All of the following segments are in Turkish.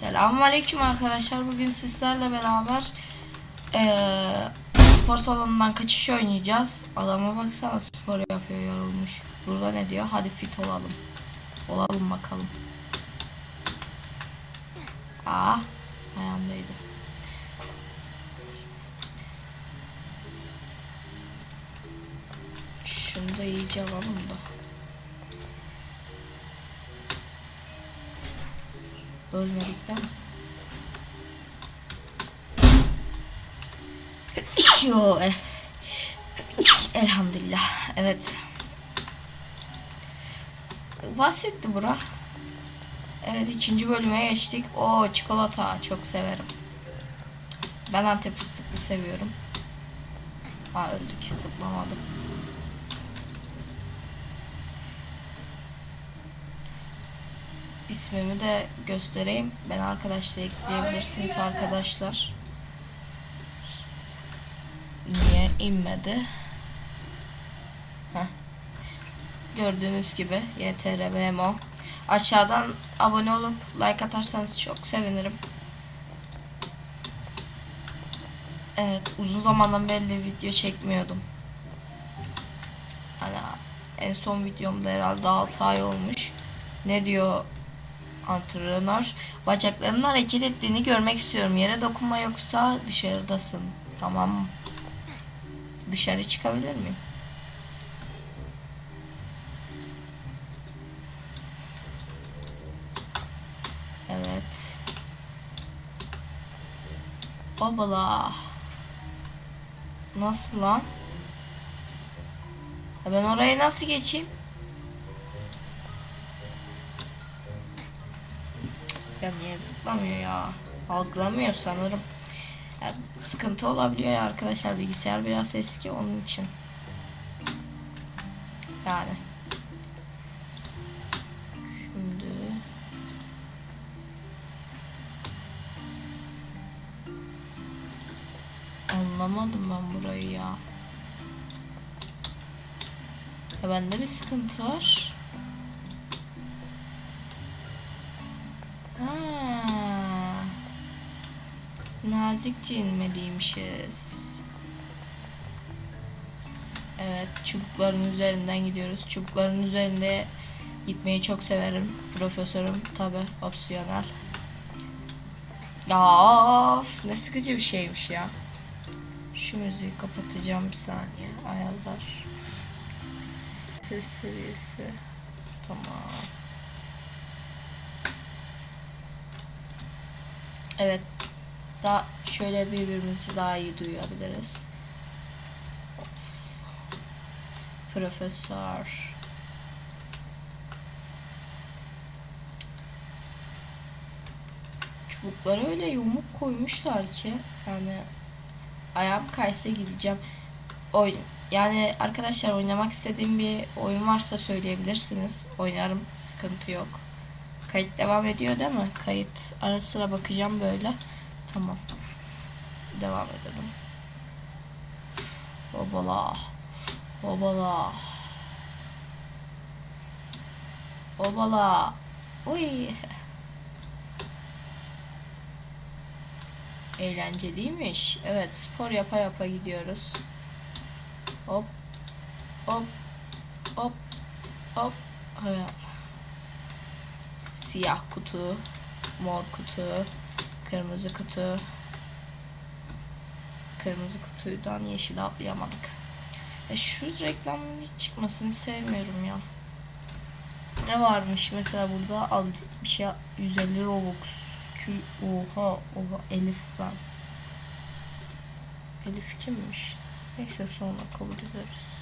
Selamünaleyküm arkadaşlar. Bugün sizlerle beraber eee, spor salonundan kaçış oynayacağız. Adama baksana spor yapıyor yorulmuş. Burada ne diyor? Hadi fit olalım. Olalım bakalım. Aa, ayağımdaydı. Şunu da iyice alalım da. Ölmedik değil? Yo, eh. Elhamdülillah. Evet. Basitti bura. Evet ikinci bölüme geçtik. O çikolata çok severim. Ben antep fıstıklı seviyorum. Aa öldük zıplamadım. İsmimi de göstereyim. Ben arkadaşla ekleyebilirsiniz arkadaşlar. Niye inmedi? Heh. Gördüğünüz gibi YTRBMO. Aşağıdan abone olup like atarsanız çok sevinirim. Evet uzun zamandan beri de video çekmiyordum. Hani en son videomda herhalde 6 ay olmuş. Ne diyor antrenör? Bacaklarının hareket ettiğini görmek istiyorum. Yere dokunma yoksa dışarıdasın. Tamam? Dışarı çıkabilir miyim? Evet. Babala. Nasıl lan? Ben oraya nasıl geçeyim? Ya niye zıplamıyor ya? Algılamıyor sanırım. Ya sıkıntı olabiliyor ya arkadaşlar bilgisayar biraz eski onun için. Yani. Şimdi Anlamadım ben burayı ya. Ya bende bir sıkıntı var. Nazikçe inmeliymişiz. Evet, çubukların üzerinden gidiyoruz. Çubukların üzerinde gitmeyi çok severim. Profesörüm tabi opsiyonel. Of, ne sıkıcı bir şeymiş ya. Şu müziği kapatacağım bir saniye. Ayarlar. Ses seviyesi. Tamam. Evet. Daha şöyle birbirimizi daha iyi duyabiliriz. Of. Profesör. Çubukları öyle yumuk koymuşlar ki yani ayağım kaysa gideceğim. Oyun yani arkadaşlar oynamak istediğim bir oyun varsa söyleyebilirsiniz. Oynarım. Sıkıntı yok. Kayıt devam ediyor değil mi? Kayıt ara sıra bakacağım böyle. Tamam. Devam edelim. Hobala. Hobala. Hobala. Uy. Eğlenceliymiş. Evet spor yapa yapa gidiyoruz. Hop. Hop. Hop. Hop. Siyah kutu. Mor kutu. Kırmızı kutu. Kırmızı kutudan yeşil atlayamadık. E şu reklamın hiç çıkmasını sevmiyorum ya. Ne varmış mesela burada al bir şey 150 Robux. Oha oha Elif ben. Elif kimmiş? Neyse sonra kabul ederiz.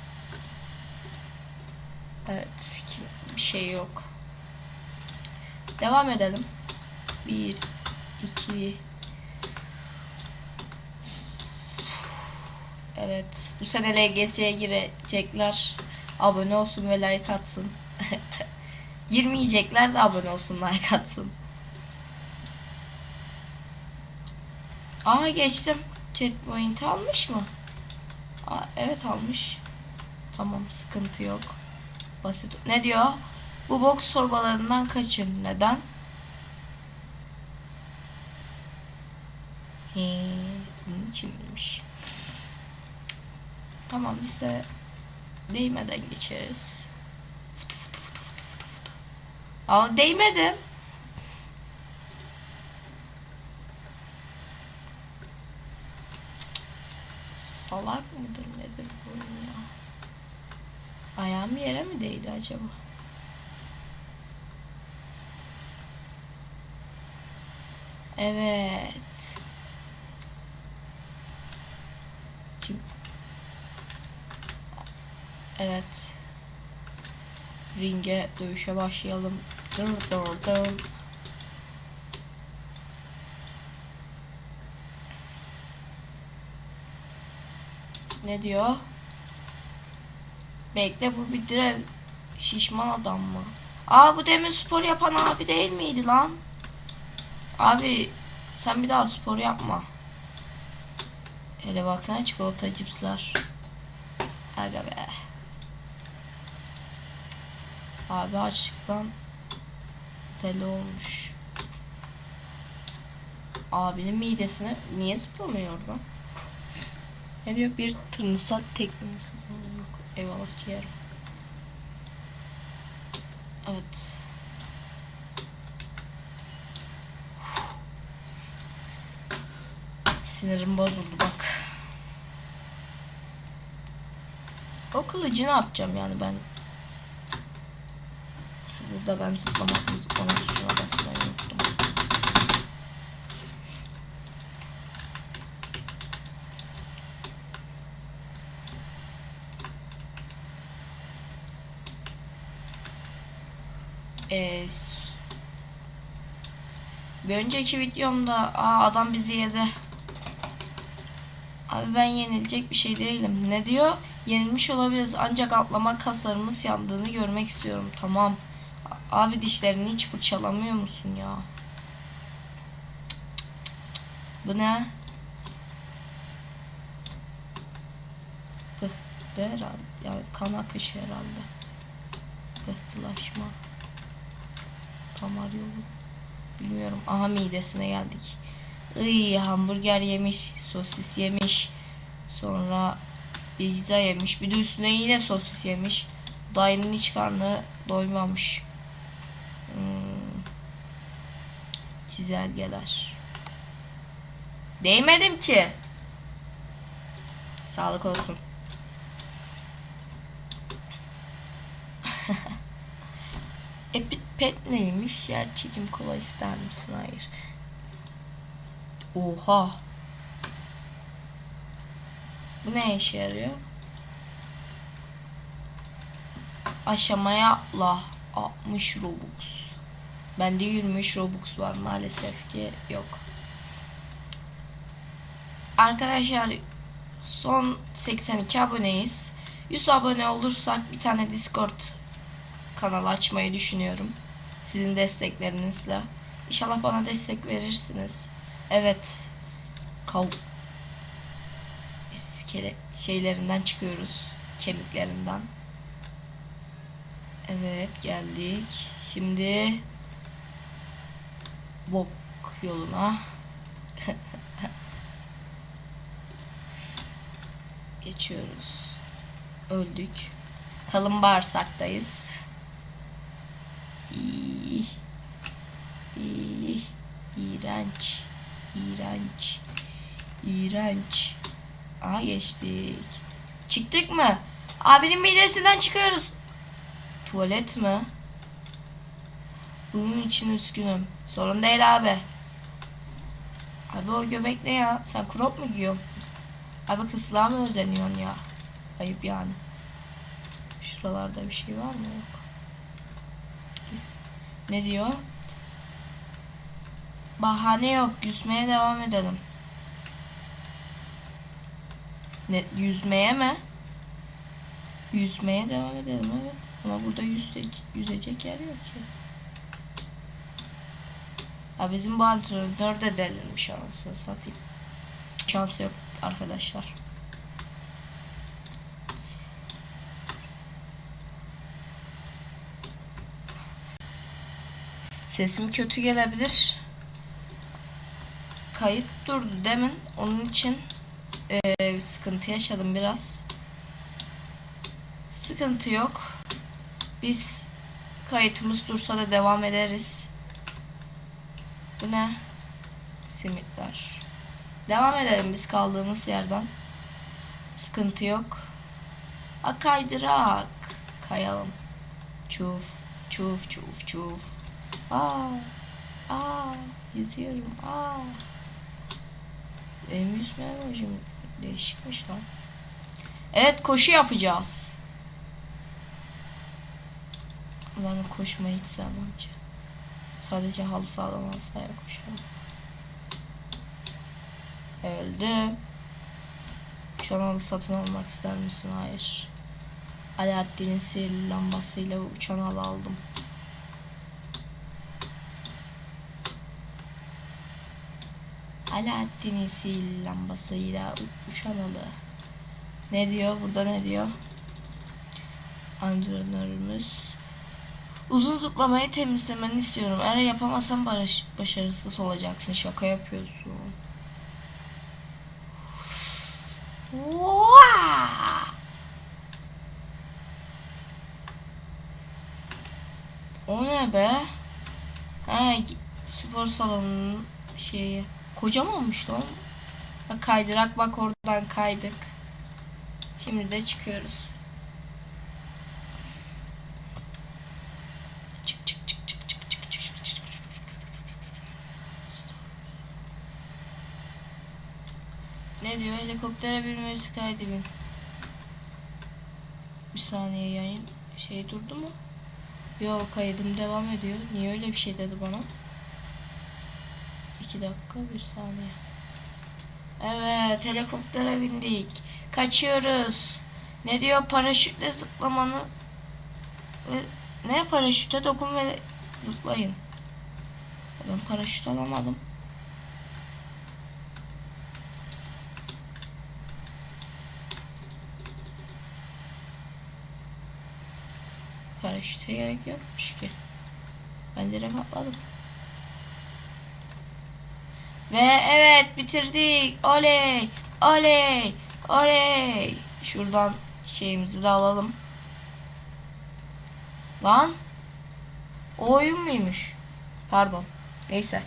Evet kim, bir şey yok. Devam edelim. Bir, iki. Evet. Bu sene LGS'ye girecekler. Abone olsun ve like atsın. Girmeyecekler de abone olsun like atsın. Aa geçtim. Checkpoint almış mı? Aa, evet almış. Tamam sıkıntı yok. Basit. Ne diyor? Bu boks sorbalarından kaçın. Neden? He, bunun için miymiş? Tamam biz de değmeden geçeriz. Fıtı fıtı fıtı fıtı fıtı fıtı. Ama değmedim. Salak mıdır nedir bu ya? Ayağım yere mi değdi acaba? Evet. Kim? Evet. Ringe dövüşe başlayalım. Dur dur dur. Ne diyor? Bekle bu bir direv şişman adam mı? Aa bu demin spor yapan abi değil miydi lan? Abi sen bir daha spor yapma. Hele baksana çikolata cipsler. Aga be. Abi açlıktan deli olmuş. Abinin midesine niye zıplamıyor oradan? Ne diyor? Bir tırnısal tekniğiniz yok. Eyvallah ki yerim. Evet. Sinirim bozuldu bak. O kılıcı ne yapacağım yani ben? Burada ben zıplamak zıplamak tuşuna basmayı unuttum. Ee, bir önceki videomda aa adam bizi yedi. Abi ben yenilecek bir şey değilim. Ne diyor? Yenilmiş olabiliriz ancak atlama kaslarımız yandığını görmek istiyorum. Tamam. Abi dişlerini hiç fırçalamıyor musun ya? Bu ne? Pıhtı herhalde. Yani kan akışı herhalde. Pıhtılaşma. Damar yolu. Bilmiyorum. Aha midesine geldik. Iy, hamburger yemiş, sosis yemiş. Sonra pizza yemiş. Bir de üstüne yine sosis yemiş. Dayının iç karnı doymamış. Hmm. Çizelgeler. Değmedim ki. Sağlık olsun. Epi pet neymiş? Yer çekim kola ister misin? Hayır. Oha. Bu ne işe yarıyor? Aşamaya atla. 60 Robux. Bende 23 Robux var maalesef ki yok. Arkadaşlar son 82 aboneyiz. 100 abone olursak bir tane Discord kanalı açmayı düşünüyorum. Sizin desteklerinizle. İnşallah bana destek verirsiniz. Evet. Kav şeylerinden çıkıyoruz. Kemiklerinden. Evet geldik. Şimdi bok yoluna geçiyoruz. Öldük. Kalın bağırsaktayız. İyi. İyi. İğrenç. İğrenç. İğrenç. Aha geçtik. Çıktık mı? Abinin midesinden çıkıyoruz. Tuvalet mi? Bunun için üzgünüm. Sorun değil abi. Abi o göbek ne ya? Sen crop mu giyiyorsun? Abi kıslığa mı özeniyorsun ya? Ayıp yani. Şuralarda bir şey var mı? Yok. Ne diyor? Bahane yok. Yüzmeye devam edelim. Ne, yüzmeye mi? Yüzmeye devam edelim evet. Ama burada yüze, yüzecek yer yok ki. Ha bizim bu antrenör de delirmiş anasını satayım. Şans yok arkadaşlar. Sesim kötü gelebilir. kayıt durdu demin. Onun için eee, sıkıntı yaşadım biraz. Sıkıntı yok. Biz kayıtımız dursa da devam ederiz. Bu ne? Simitler. Devam edelim biz kaldığımız yerden. Sıkıntı yok. A kaydırak. Kayalım. Çuf, çuf, çuf, çuf. Aa, aa, yüzüyorum. Aa. Benim yüzme değişikmiş lan. Evet koşu yapacağız. Ben koşmayı hiç sevmem ki. Sadece halı sahadan halı koşarım. Öldü. Şu an halı satın almak ister misin? Hayır. Alaaddin'in sihirli lambasıyla uçan halı aldım. Alaaddin'in sihirli lambasıyla uçan halı. Ne diyor? Burada ne diyor? Antrenörümüz Uzun zıplamayı temizlemeni istiyorum. Eğer yapamazsan barış, başarısız olacaksın. Şaka yapıyorsun. O ne be? Ha, spor salonunun şeyi. Kocamanmış lan. Kaydırak bak oradan kaydık. Şimdi de çıkıyoruz. Helikoptere binmesi kaydedin. Bir saniye yayın şey durdu mu? Yok kaydım devam ediyor. Niye öyle bir şey dedi bana? İki dakika bir saniye. Evet helikoptere bindik. Kaçıyoruz. Ne diyor paraşütle zıplamanı ve ne paraşüte dokun ve zıplayın. Ben paraşüt alamadım. Paraşüte gerek yokmuş ki. Ben direkt atladım. Ve evet bitirdik. Oley! Oley! Oley! Şuradan şeyimizi de alalım. Lan. O oyun muymuş? Pardon. Neyse.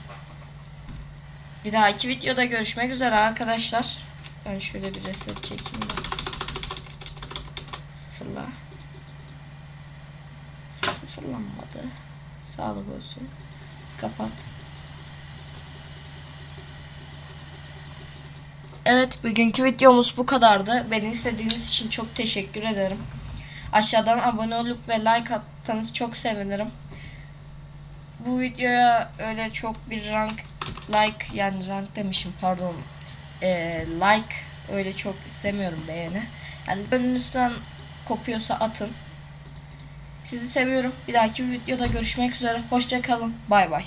Bir dahaki videoda görüşmek üzere arkadaşlar. Ben şöyle bir reset çekeyim. Sıfırla. Sıfırlanmadı. Sağlık olsun. Kapat. Evet bugünkü videomuz bu kadardı. Beni izlediğiniz için çok teşekkür ederim. Aşağıdan abone olup ve like atsanız çok sevinirim. Bu videoya öyle çok bir rank like yani rank demişim pardon Ee, like öyle çok istemiyorum beğeni. Yani önünüzden kopuyorsa atın. Sizi seviyorum. Bir dahaki videoda görüşmek üzere. Hoşça kalın. Bay bay.